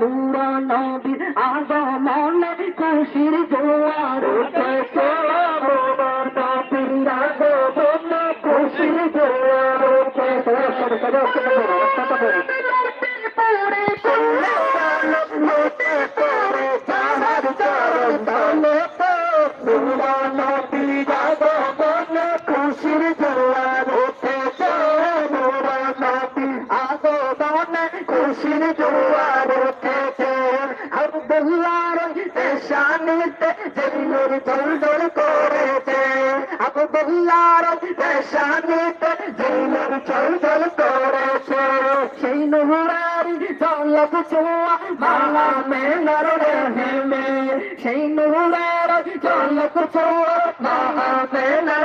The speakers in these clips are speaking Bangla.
নূর নবী আগমন খুশির জোয়ার উঠেছে নূর নবীর আগমন খুশির জোয়ার খুশির খুশির জোয়ার উঠেছে আব্দুল্লাহর পেশানিতে জেনুর জলজল করেছে আব্দুল্লাহর পেশানিতে জেনুর জলজল করেছে সেই নুরারি জলক ছোঁয়া মালা মেনার রেহেমে সেই নুরারি জলক ছোঁয়া মালা মেনার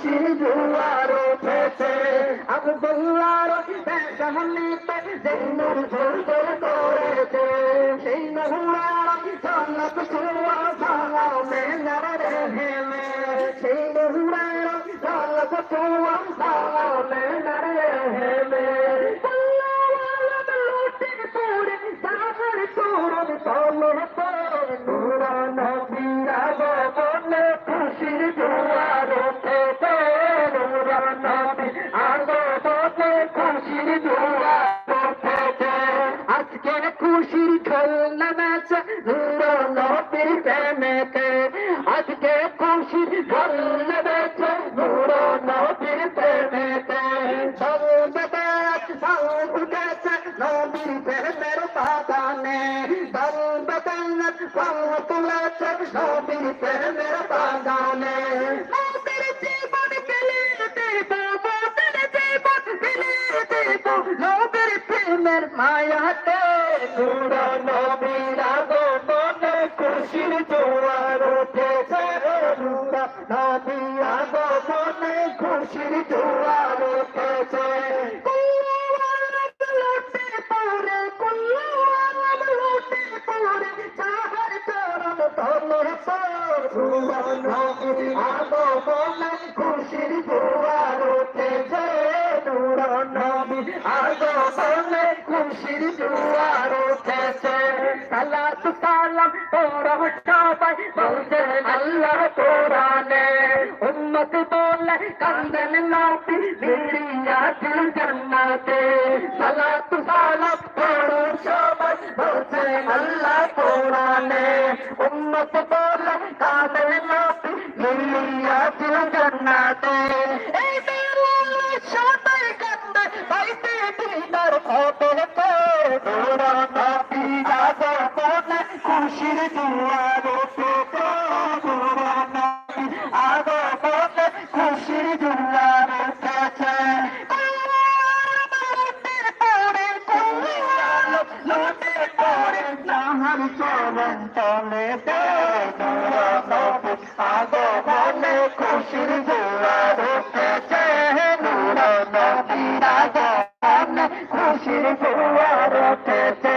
খুশির জোয়ার উঠেছে আব্দুল্লাহর পেশানিতে জেনুর ঝলঝল করেছে। সেই নূরার ঝলক ছোঁয়া আজকে খুশির ঢোল নামেছে নূর নবীর প্রেমেতে। ঢোল বেঁধে ঢোল উঠেছে নবীর প্রেমের বাগানে। ঢোল বেঁধে ঢোল তুলেছে নবীর প্রেমের বাগানে। নবীর প্রেমের মায়াতে। নূর নবীর খুশির জোয়ার উঠেছে নবীর আগমনে খুশির জোয়ার উঠেছে। পড়ে কুল্লু খুশির জোয়ার উঠেছে নূর নবী আগমনে খুশির জোয়ার উঠেছে। সালাত সালাম তোরা সবাই বলছেন আল্লাহ কোরআনে উম্মত বলে কান্দেন নবী বিরিয়াতিল জান্নাতে। সালাত সালাম তোরা খুশির দুয়ার তোরা নবী আগমনে খুশির দুয়ার উঠেছে লুটে পড়ে নাহার চরণ তলে দে তোরা নবী আগমনে খুশির নবী আগমনে খুশির দুয়ার উঠেছে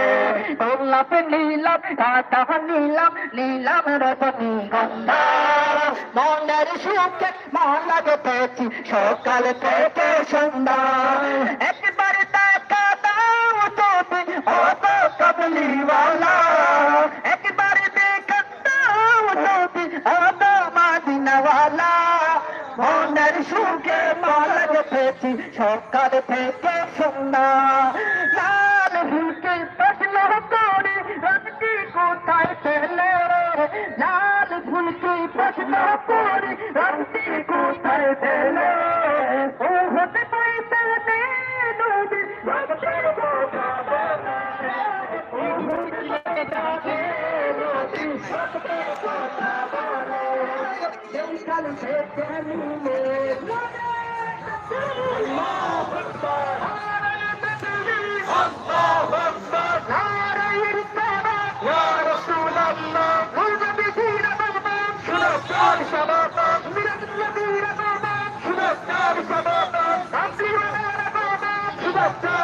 গোলাপ নীলাম কাটা নীলাম নীলাম রজনী গন্ধা। সকাল থেকে সন্ধ্যা। মনের সুখে মালা গেতেছি সকাল থেকে সন্ধ্যা। লাল হুলকে প্রশ্ন করে রাত্রি কোথায় পেলে? লাল ফুলকে প্রশ্ন করে রাত্রি কোথায় পেলে? कल से कहनी में अल्लाह अकबर अल्लाह अकबर नारे रिसालत या रसूल अल्लाह मुझे भी दीन बाबा सुनो चार शबाब मेरा दिल दीन बाबा सुनो चार शबाब हम दीवाना बाबा सुनो चार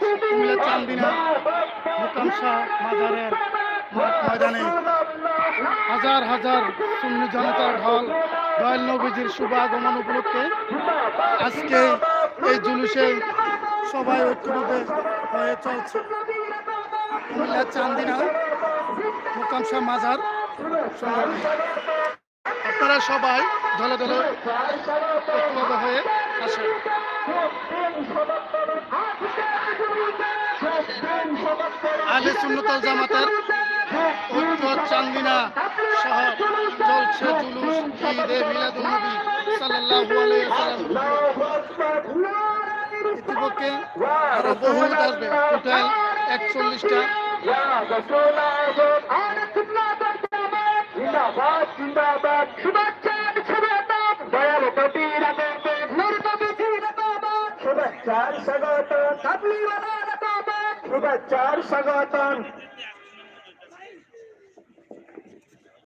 কুমিল্লা চান্দিনা মোকাম শাহ মাজারের ময়দানে হাজার হাজার শূন্য জনতার ঢল, দয়াল নবীজির শুভ আগমন উপলক্ষে আজকে এই জুলুসে সবাই ঐক্যবদ্ধ হয়ে চলছে। কুমিল্লা চান্দিনা মোকাম শাহ মাজার আপনারা সবাই দলে দলে ঐক্যবদ্ধ হয়ে আসেন। আলে সুন্নতল জামাতের ঐক্য চান্দিনা সহ চলছে জুলুস ঈদে মিলাদুল নবী সাল্লাল্লাহু আলাইহি ওয়াসাল্লাম। ইতিপক্ষে আরও বহু আসবে। টোটাল একচল্লিশটা। শুভেচ্ছা, স্বাগত। चार सगातान।